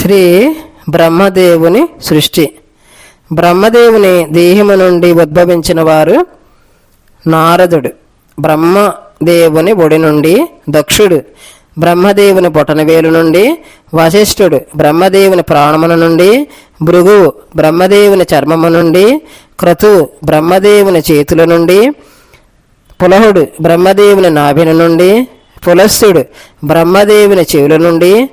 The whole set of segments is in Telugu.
శ్రీ బ్రహ్మదేవుని సృష్టి. బ్రహ్మదేవుని దేహము నుండి ఉద్భవించిన వారు నారదుడు. బ్రహ్మదేవుని ఒడి నుండి దక్షుడు. బ్రహ్మదేవుని బొటనవేలు నుండి వశిష్ఠుడు. బ్రహ్మదేవుని ప్రాణమును నుండి భృగువు. బ్రహ్మదేవుని చర్మము నుండి క్రతువు. బ్రహ్మదేవుని చేతుల నుండి పులహుడు. బ్రహ్మదేవుని నాభిని నుండి పులస్సుడు. బ్రహ్మదేవుని చెవుల నుండి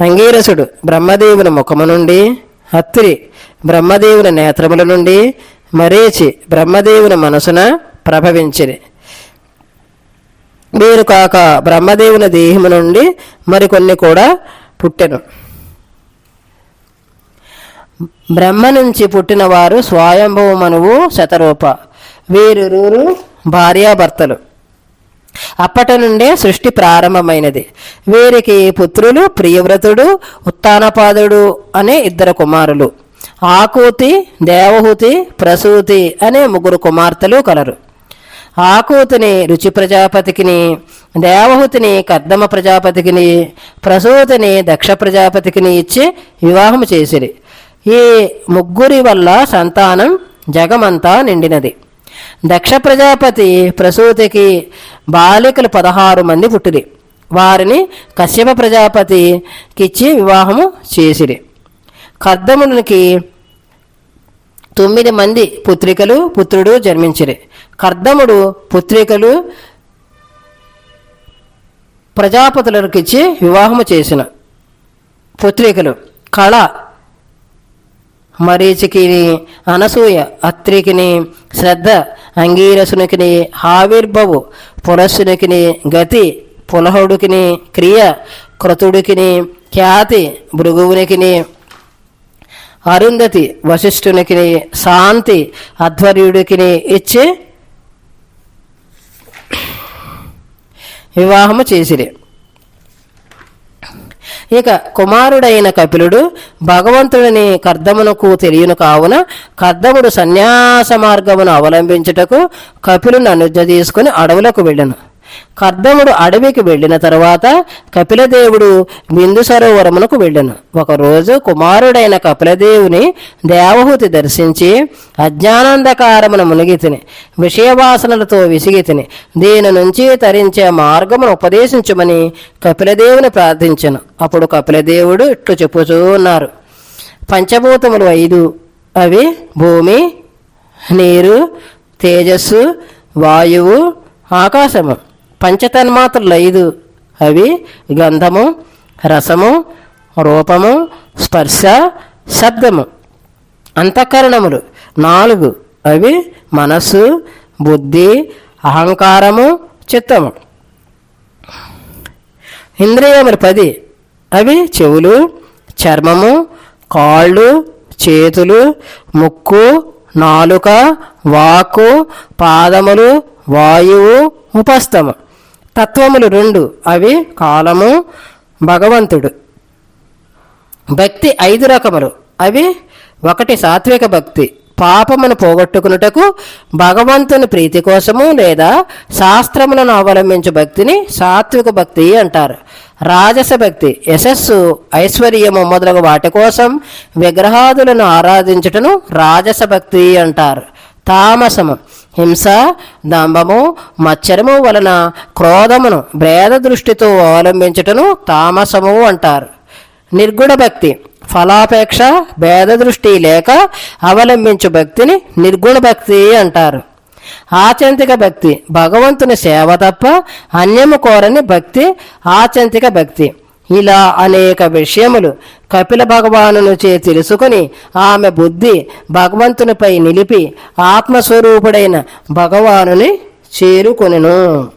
అంగీరసుడు బ్రహ్మదేవుని ముఖము నుండి హత్రి బ్రహ్మదేవుని నేత్రముల నుండి మరేచి బ్రహ్మదేవుని మనసున ప్రభవించిరి. వీరు కాక బ్రహ్మదేవుని దేహము నుండి మరికొన్ని కూడా పుట్టెను. బ్రహ్మ నుంచి పుట్టిన వారు స్వయంభవ మనువు శతరూప. వీరిరువురు భార్యాభర్తలు. అప్పటి నుండే సృష్టి ప్రారంభమైనది. వీరికి పుత్రులు ప్రియవ్రతుడు ఉత్తానపాదుడు అనే ఇద్దరు కుమారులు. ఆకూతి దేవహూతి ప్రసూతి అనే ముగ్గురు కుమార్తెలు కలరు. ఆకూతిని రుచి ప్రజాపతికిని దేవహూతిని కర్దమ ప్రజాపతికిని ప్రసూతిని దక్ష ప్రజాపతికిని ఇచ్చి వివాహం చేసిరి. ఈ ముగ్గురి వల్ల సంతానం జగమంతా నిండినది. దక్ష ప్రజాపతి ప్రసూతికి బాలికలు పదహారు మంది పుట్టిరి. వారిని కశ్యప ప్రజాపతికిచ్చి వివాహము చేసిరి. కర్దమునికి తొమ్మిది మంది పుత్రికలు పుత్రుడు జన్మించిరి. కర్దముడు పుత్రికలు ప్రజాపతులకిచ్చి వివాహము చేసిన పుత్రికలు కళ మరీచికిని అనసూయ అత్రికిని శ్రద్ధ అంగీరసునికిని ఆవిర్భవు పులస్సునికిని గతి పులహుడికిని క్రియ క్రతుడికిని ఖ్యాతి భృగువునికిని అరుంధతి వశిష్ఠునికిని శాంతి అధ్వర్యుడికిని ఇచ్చి వివాహము చేసిరి. ఇక కుమారుడైన కపిలుడు భగవంతుడిని కర్దమునకు తెలియను కావున కర్దముడు సన్యాస మార్గమును అవలంబించుటకు కపిలును అనుజ్ఞ తీసుకుని అడవులకు వెళ్ళను. కర్దముడు అడవికి వెళ్ళిన తరువాత కపిలదేవుడు బిందు సరోవరమునకు వెళ్ళను. ఒకరోజు కుమారుడైన కపిలదేవుని దేవహూతి దర్శించి అజ్ఞానందకారమున మునిగితిని విషయవాసనలతో విసిగితిని దీని నుంచి తరించే మార్గమును ఉపదేశించమని కపిలదేవుని ప్రార్థించను. అప్పుడు కపిలదేవుడు ఇట్లు చెప్పుచూ ఉన్నారు. పంచభూతములు ఐదు. అవి భూమి నీరు తేజస్సు వాయువు ఆకాశము. పంచతన్మాత్రలు ఐదు. అవి గంధము రసము రూపము స్పర్శ శబ్దము. అంతఃకరణములు నాలుగు. అవి మనస్సు బుద్ధి అహంకారము చిత్తము. ఇంద్రియములు పది. అవి చెవులు చర్మము కాళ్ళు చేతులు ముక్కు నాలుక వాకు పాదములు వాయువు ఉపస్థము. తత్వములు రెండు. అవి కాలము భగవంతుడు. భక్తి ఐదు రకములు. అవి ఒకటి సాత్విక భక్తి. పాపమును పోగొట్టుకున్నటకు భగవంతుని ప్రీతి కోసము లేదా శాస్త్రములను అవలంబించు భక్తిని సాత్విక భక్తి అంటారు. రాజస భక్తి యశస్సు ఐశ్వర్యము మొదలగు వాటి కోసం విగ్రహాదులను ఆరాధించుటను రాజస భక్తి అంటారు. తామసము. హింస దంభము మచ్చరము వలన క్రోధమును భేద దృష్టితో అవలంబించుటను తామసము అంటారు. నిర్గుణ భక్తి ఫలాపేక్ష భేద దృష్టి లేక అవలంబించు భక్తిని నిర్గుణ భక్తి అంటారు. ఆచంతిక భక్తి భగవంతుని సేవ తప్ప అన్యము కోరని భక్తి ఆచంతిక భక్తి. ఇలా అనేక విషయములు కపిల భగవానును చే తెలుసుకుని ఆమె బుద్ధి భగవంతునిపై నిలిపి ఆత్మస్వరూపుడైన భగవానుని చేరుకొనెను.